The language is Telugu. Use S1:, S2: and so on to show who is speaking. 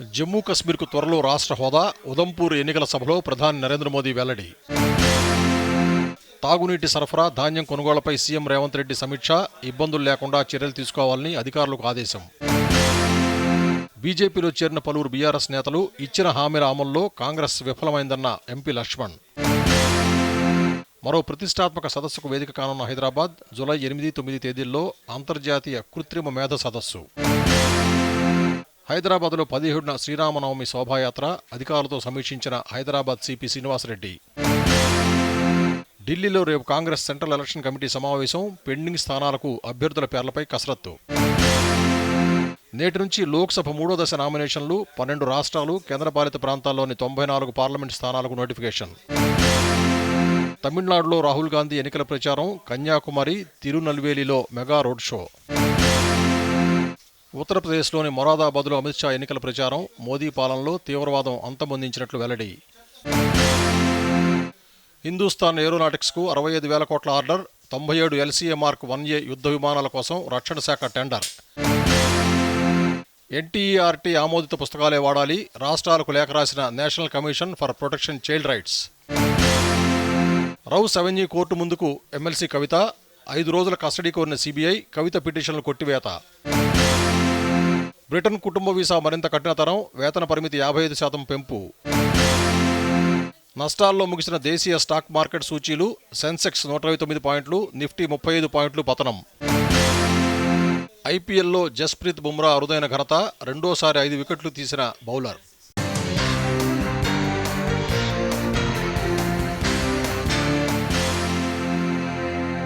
S1: జమ్మూ కశ్మీర్కు త్వరలో రాష్ట్ర హోదా ఉదంపూర్ ఎన్నికల సభలో ప్రధాని నరేంద్ర మోదీ వెల్లడి. తాగునీటి సరఫరా ధాన్యం కొనుగోళ్ళపై సీఎం రేవంత్ రెడ్డి సమీక్ష ఇబ్బందులు లేకుండా చర్యలు తీసుకోవాలని అధికారులకు ఆదేశం. బీజేపీలో చేరిన పలువురు బీఆర్ఎస్ నేతలు ఇచ్చిన హామీల అమల్లో కాంగ్రెస్ విఫలమైందన్న ఎంపీ లక్ష్మణ్. మరో ప్రతిష్టాత్మక సదస్సుకు వేదిక కానున్న హైదరాబాద్ జులై ఎనిమిది తొమ్మిది తేదీల్లో అంతర్జాతీయ కృత్రిమ మేధ సదస్సు. హైదరాబాద్లో పదిహేడున శ్రీరామనవమి శోభాయాత్ర అధికారులతో సమీక్షించిన హైదరాబాద్ సిపి శ్రీనివాసరెడ్డి. ఢిల్లీలో రేపు కాంగ్రెస్ సెంట్రల్ ఎలక్షన్ కమిటీ సమావేశం పెండింగ్ స్థానాలకు అభ్యర్థుల పేర్లపై కసరత్తు. నేటి నుంచి లోక్సభ మూడో దశ నామినేషన్లు పన్నెండు రాష్ట్రాలు కేంద్రపాలిత ప్రాంతాల్లోని తొంభై నాలుగు పార్లమెంట్ స్థానాలకు నోటిఫికేషన్. తమిళనాడులో రాహుల్ గాంధీ ఎన్నికల ప్రచారం కన్యాకుమారి తిరునల్వేలిలో మెగా రోడ్ షో. ఉత్తరప్రదేశ్లోని మొరాదాబాద్లో అమిత్ షా ఎన్నికల ప్రచారం మోదీ పాలనలో తీవ్రవాదం అంతమొందించినట్లు వెల్లడి. హిందుస్థాన్ ఏరోనాటిక్స్కు అరవై ఐదు వేల కోట్ల ఆర్డర్ తొంభై ఏడు ఎల్సీఏ మార్క్ వన్ ఏ యుద్ధ విమానాల కోసం రక్షణ శాఖ టెండర్. ఎన్టీఈఆర్టీ ఆమోదిత పుస్తకాలే వాడాలి రాష్ట్రాలకు లేఖ రాసిన National Commission for Protection Child Rights. Rouse Avenue court ముందుకు ఎమ్మెల్సీ కవిత ఐదు రోజుల కస్టడీ కోరిన సిబిఐ కవిత పిటిషన్లు కొట్టివేత. బ్రిటన్ కుటుంబ వీసా మరింత కఠినతరం వేతన పరిమితి యాభై ఐదు శాతం పెంపు. నష్టాల్లో ముగిసిన దేశీయ స్టాక్ మార్కెట్ సూచీలు సెన్సెక్స్ నూట ఇరవై తొమ్మిది పాయింట్లు నిఫ్టీ ముప్పై ఐదు పాయింట్లు పతనం. ఐపీఎల్లో జస్ప్రీత్ బుమ్రా అరుదైన ఘనత రెండోసారి ఐదు వికెట్లు తీసిన బౌలర్.